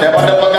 त्या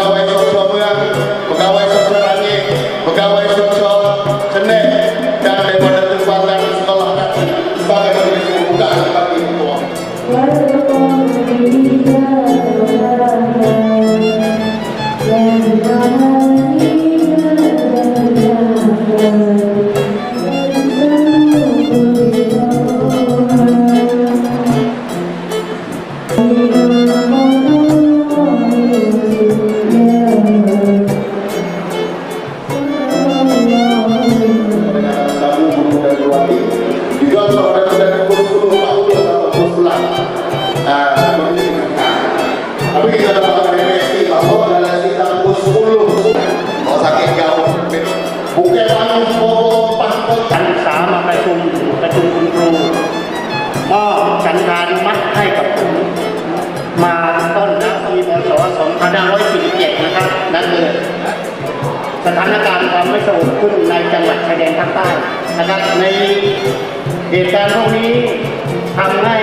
สงบขึ้นในจังหวัดชายแดนภาคใต้นะครับในเหตุการณ์พวกนี้ทำให้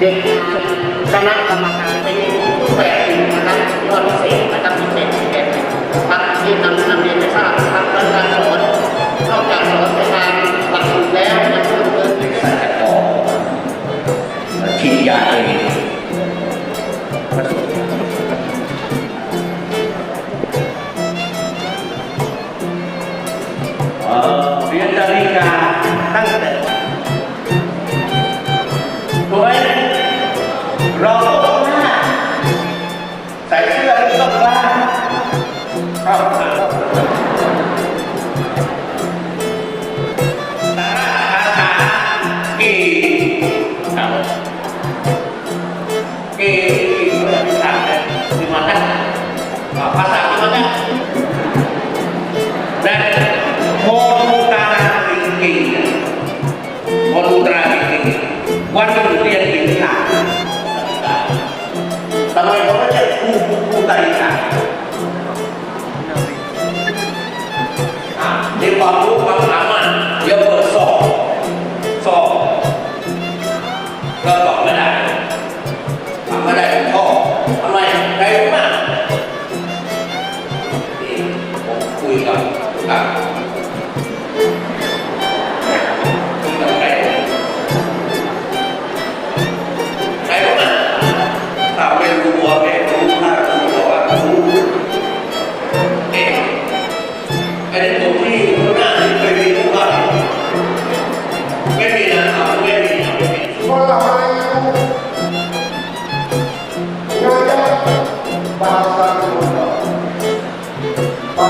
เด็กคณะกรรมการเป็นแปดนะครับยอดพิเศษนะครับพิเศษ Oke, gimana? Bahasa gimana? คุยกับลูกค้าคุยกับใครใครก็มาถามเป็นรู้ว่าแม่รู้มากรู้บอกว่ารู้เอ๊ะไม่ได้โก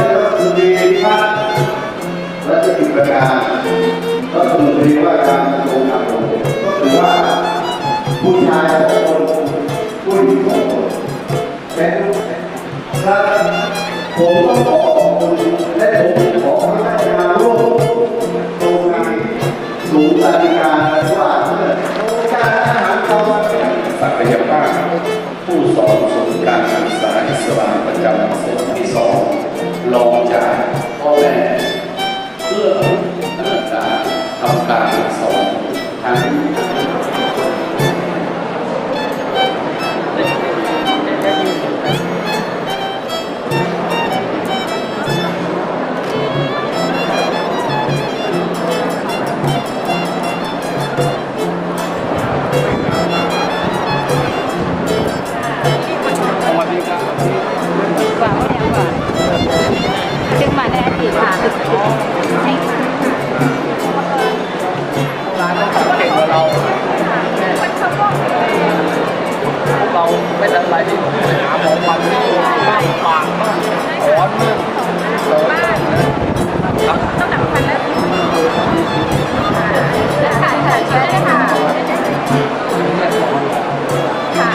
รัฐมนตรีพัฒน์รัชกิจประการรัฐมนตรีว่าการกระทรวงกลาโหมก็ถือว่าผู้ชายสองคนผู้หญิงสองคนเป็นและผมต้องขอ พ่อแม่เพื่อดำเนินการทำการ จึงมาได้อาทิตย์ค่ะให้ค่ะเราไม่เป็นไรที่ไปหาหมอฟันบ้างปากบ้างถอนบ้างต้องหนักพันแล้วค่ะค่ะใช่ค่ะค่ะ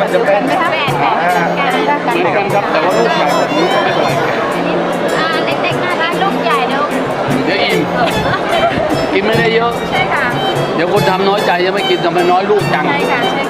มันจะเป็นไหมคะแปดแปด การเหมือนกันครับ แต่ว่าลูกใหญ่กว่านี้ไม่เป็นไรแกอ่าเด็กๆน่ารักลูกใหญ่เดี๋ยวเดี๋ยวอิ่มกินไม่ได้เยอะ ใช่ค่ะ เดี๋ยวคนทำน้อยใจจะไม่กินทำไมน้อยลูกจัง ใช่ค่ะใช่ค่ะ